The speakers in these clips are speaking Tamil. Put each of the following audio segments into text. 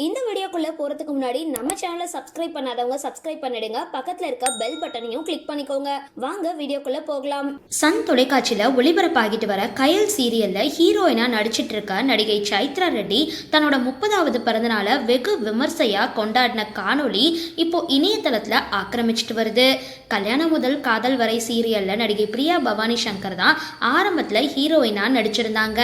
இந்த வீடியோக்குள்ள போறதுக்கு முன்னாடி நம்ம சேனலை சப்ஸ்கிரைப் பண்ணாதவங்க சப்ஸ்கிரைப் பண்ணிடுங்க. பக்கத்துல இருக்க பெல் பட்டனையும் கிளிக் பண்ணிக்கோங்க. வாங்க வீடியோக்குள்ள போகலாம். சன் தொலைக்காட்சியில ஒளிபரப்பாகிட்டு வர கயல் சீரியல்ல ஹீரோயினா நடிச்சிட்டு இருக்க நடிகை சைத்ரா ரெட்டி தன்னோட முப்பதாவது பிறந்தநாளை வெகு விமர்சையா கொண்டாடின காணொளி இப்போ இணையதளத்துல ஆக்கிரமிச்சிட்டு வருது. கல்யாணம் முதல் காதல் வரை சீரியல்ல நடிகை பிரியா பவானி சங்கர் தான் ஆரம்பத்துல ஹீரோயினா நடிச்சிருந்தாங்க.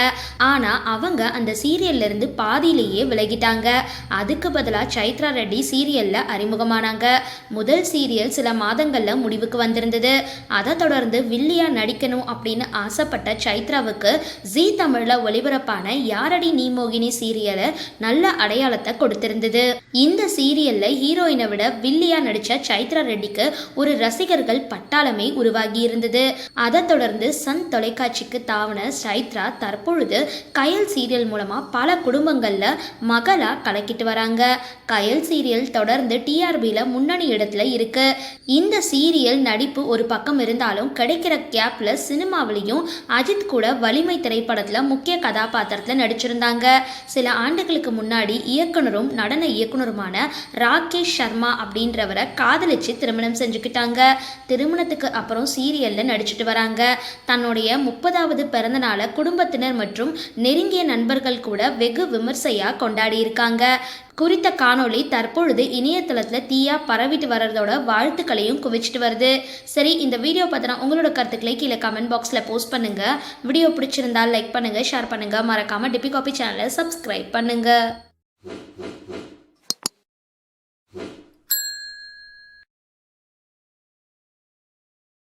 ஆனா அவங்க அந்த சீரியல்ல இருந்து பாதியிலேயே விலகிட்டாங்க. அதுக்கு பதிலாக சைத்ரா ரெட்டி சீரியல்ல அறிமுகமானாங்க. முதல் சீரியல் சில மாதங்கள்ல முடிவுக்கு வந்திருந்தது. அதை தொடர்ந்து வில்லியா நடிக்கணும் அப்படின்னு ஆசைப்பட்ட சைத்ராவுக்கு ஜீ தமிழ்ல ஒளிபரப்பான யாரடி நீ மோகினி சீரியலை நல்ல அடையாளத்தை கொடுத்திருந்தது. இந்த சீரியல்ல ஹீரோயினை விட வில்லியா நடிச்ச சைத்ரா ரெட்டிக்கு ஒரு ரசிகர்கள் பட்டாளமே உருவாகி இருந்தது. அதை தொடர்ந்து சன் தொலைக்காட்சிக்கு தாவன சைத்ரா தற்பொழுது கயல் சீரியல் மூலமா பல குடும்பங்கள்ல மகளா பழக்கிட்டு வராங்க. கயல் சீரியல் தொடர்ந்து டிஆர்பியில் முன்னணி இடத்துல இருக்கு. இந்த சீரியல் நடிப்பு ஒரு பக்கம் இருந்தாலும் கிடைக்கிற கேப்பில் சினிமாவிலையும் அஜித் கூட வலிமை திரைப்படத்தில் முக்கிய கதாபாத்திரத்தில் நடிச்சிருந்தாங்க. சில ஆண்டுகளுக்கு முன்னாடி இயக்குனரும் நடன இயக்குனருமான ராகேஷ் சர்மா அப்படின்றவரை காதலிச்சு திருமணம் செஞ்சுக்கிட்டாங்க. திருமணத்துக்கு அப்புறம் சீரியல்ல நடிச்சிட்டு வராங்க. தன்னுடைய முப்பதாவது பிறந்த நாளை குடும்பத்தினர் மற்றும் நெருங்கிய நண்பர்கள் கூட வெகு விமர்சையா கொண்டாடி இருக்காங்க. குறித்த காணொளி தற்பொழுது இணையதளத்தில் தீயாக பரவிட்டு வர்றதோட வாழ்த்துக்களையும் குவிச்சிட்டு வருது. சரி இந்த வீடியோ பார்த்தனா உங்களோட கருத்துக்களை கீழே கமெண்ட் பாக்ஸில் போஸ்ட் பண்ணுங்கள் வீடியோ பிடிச்சிருந்தால் லைக் பண்ணுங்கள் ஷேர் பண்ணுங்கள் மறக்காம டிபி காபி சேனலை சப்ஸ்கிரைப் பண்ணுங்கள்